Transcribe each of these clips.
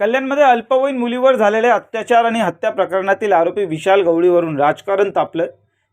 कल्याणमध्ये अल्पवयीन मुलीवर झालेल्या अत्याचार आणि हत्या प्रकरणातील आरोपी विशाल गवळीवरून राजकारण तापलं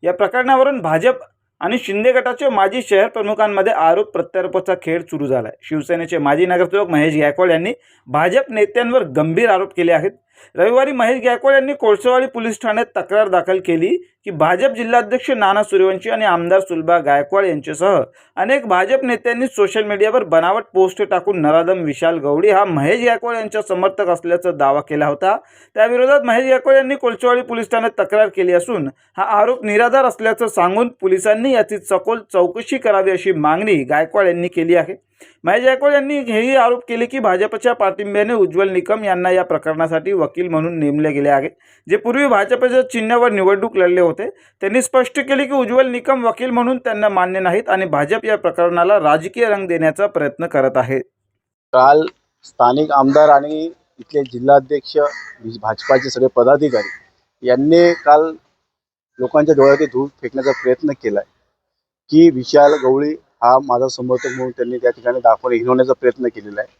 या प्रकरणावरून भाजप आणि शिंदे गटाचे माजी शहर प्रमुखांमध्ये आरोप प्रत्यारोपाचा खेळ सुरू झाला आहे शिवसेनेचे माजी नगरसेवक महेश गायकवाड यांनी भाजप नेत्यांवर गंभीर आरोप केले आहेत. रविवारी महेश गायकवाड यांनी कोळसेवाडी पोलीस ठाण्यात तक्रार दाखल केली की भाजप जिल्हाध्यक्ष नाना सूर्यवंशी आणि आमदार सुलभा गायकवाड यांच्यासह अनेक भाजप नेत्यांनी सोशल मीडियावर बनावट पोस्ट टाकून नराधम विशाल गवडी हा महेश गायकवाड यांचा समर्थक असल्याचा दावा केला होता. त्याविरोधात महेश गायकवाड यांनी कोळसेवाडी पोलीस ठाण्यात तक्रार केली असून हा आरोप निराधार असल्याचं सांगून पोलिसांनी याची सखोल चौकशी करावी अशी मागणी गायकवाड यांनी केली आहे. महेश गायकवाड यांनी हेही आरोप केले की भाजपच्या पाठिंब्याने उज्ज्वल निकम यांना या प्रकरणासाठी वकील म्हणून नेमले गेले आहे. जे पूर्वी भाजपच्या चिन्हावर निवडणूक लढले होते त्यांनी स्पष्ट केले की उज्ज्वल निकम वकील म्हणून त्यांना मान्य नाहीत आणि भाजप या प्रकरणाला राजकीय रंग देण्याचा प्रयत्न करत आहे. काल स्थानिक आमदार आणि इथले जिल्हाध्यक्ष भाजपाचे सगळे पदाधिकारी यांनी काल लोकांच्या डोळ्यात धूप फेकण्याचा प्रयत्न केला की विशाल गवळी हा माझा समर्थक म्हणून त्यांनी त्या ठिकाणी दाखवणे हिरवण्याचा प्रयत्न केलेला आहे.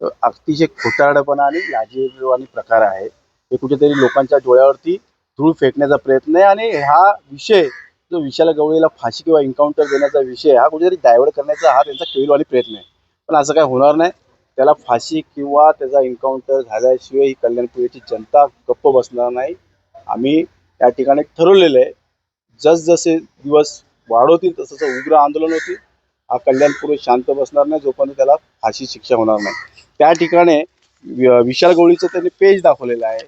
तर अतिशय खोटारडपणा आणि लाजीरवाणी प्रकार आहे. हे कुठेतरी लोकांच्या डोळ्यावरती धूळ फेकण्याचा प्रयत्न आहे आणि हा विषय जो विशाल गवळीला फाशी किंवा एन्काउंटर देण्याचा विषय हा कुठेतरी डायव्हर्ट करण्याचा हा त्यांचा केविलवाणी प्रयत्न आहे. पण असं काय होणार नाही. त्याला फाशी किंवा त्याचा एन्काउंटर झाल्याशिवाय ही कल्याणपुरीची जनता गप्प बसणार नाही. आम्ही या ठिकाणी ठरवलेलं आहे. जसजसे दिवस वाढवतील तसं उग्र आंदोलन होतील. हा कल्याणपूर शांत बसणार नाही जोपर्यंत त्याला फाशी शिक्षा होणार नाही. त्या ठिकाणी विशाल गवळीचं त्यांनी पेज दाखवलेला आहे.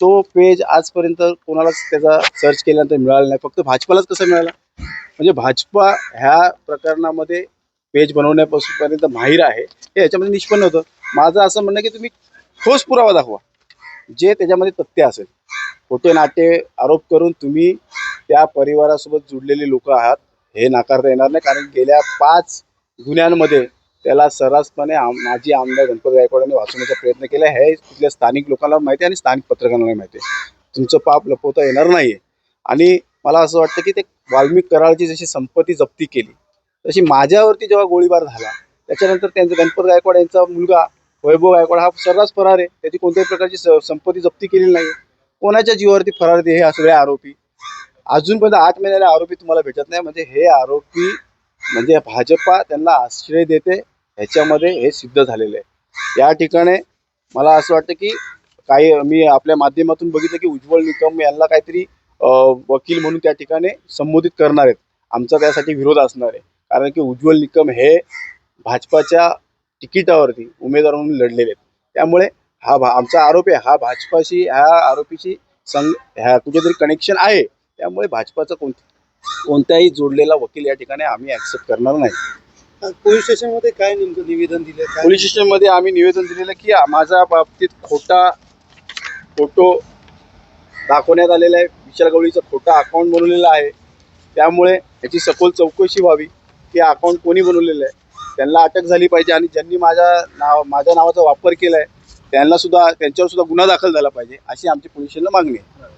तो पेज आजपर्यंत कोणालाच त्याचा सर्च केल्यानंतर मिळाला नाही. फक्त भाजपालाच कसं मिळाला? म्हणजे भाजपा ह्या प्रकरणामध्ये पेज बनवण्यापासून पर्यंत माहीर आहे. हे याच्यामध्ये निष्पन्न होतं. माझं असं म्हणणं आहे की तुम्ही ठोस पुरावा दाखवा. जे त्याच्यामध्ये तथ्य असेल. खोटे नाटे आरोप करून तुम्ही त्या परिवारासोबत जुडलेले लोक आहात. हे नाकारता येणार नाही कारण गेल्या पाच गुन्ह्यांमध्ये त्याला सर्रासपणे आम माजी आमदार गणपत गायकवाडांनी वाचवण्याचा प्रयत्न केला. हे तिथल्या स्थानिक लोकांना माहिती आहे आणि स्थानिक पत्रकारांना माहिती आहे. तुमचं पाप लपवता येणार नाही आणि मला असं वाटतं की ते वाल्मिक कराळची जशी संपत्ती जप्ती केली तशी माझ्यावरती जेव्हा गोळीबार झाला त्याच्यानंतर त्यांचा गणपत गायकवाड यांचा मुलगा वैभव गायकवाड हा सर्रास फरार आहे. त्याची कोणत्याही प्रकारची स- संपत्ती जप्ती केलेली नाही कोणाच्या जीवावरती फरार आहे हे सगळे आरोपी. अजूनपर्यंत आठ महिन्याला आरोपी तुम्हाला भेटत नाही. म्हणजे हे आरोपी म्हणजे भाजपा त्यांना आश्रय देते. ह्याच्यामध्ये हे सिद्ध झालेलं आहे. या ठिकाणी मला असं वाटतं की काही मी आपल्या माध्यमातून बघितलं की उज्ज्वल निकम यांना काहीतरी वकील म्हणून त्या ठिकाणी संबोधित करणार आहेत. आमचा त्यासाठी विरोध असणार आहे. कारण की उज्ज्वल निकम हे भाजपाच्या तिकिटावरती उमेदवार म्हणून लढलेले आहेत. त्यामुळे हा भा आमचा आरोप आहे. हा भाजपाशी ह्या आरोपीशी संग ह्या कुठेतरी कनेक्शन आहे. त्यामुळे भाजपाचा कोण कोणताही जोडलेला वकील या ठिकाणी आम्ही ऍक्सेप्ट करणार नाही. पोलीस स्टेशनमध्ये काय नेमकं निवेदन दिलं? काय पोलीस स्टेशनमध्ये आम्ही निवेदन दिलेलं की माझ्या बाबतीत खोटा फोटो दाखवण्यात आलेला आहे. विशाल गवळीचा खोटा अकाउंट बनवलेला आहे. त्यामुळे याची सखोल चौकशी व्हावी की अकाउंट कोणी बनवलेलं आहे. त्यांना अटक झाली पाहिजे आणि ज्यांनी माझ्या नाव माझ्या नावाचा वापर केला आहे त्यांना सुद्धा त्यांच्यावर सुद्धा गुन्हा दाखल झाला पाहिजे अशी आमची पोलीस स्टेशनला मागणी आहे.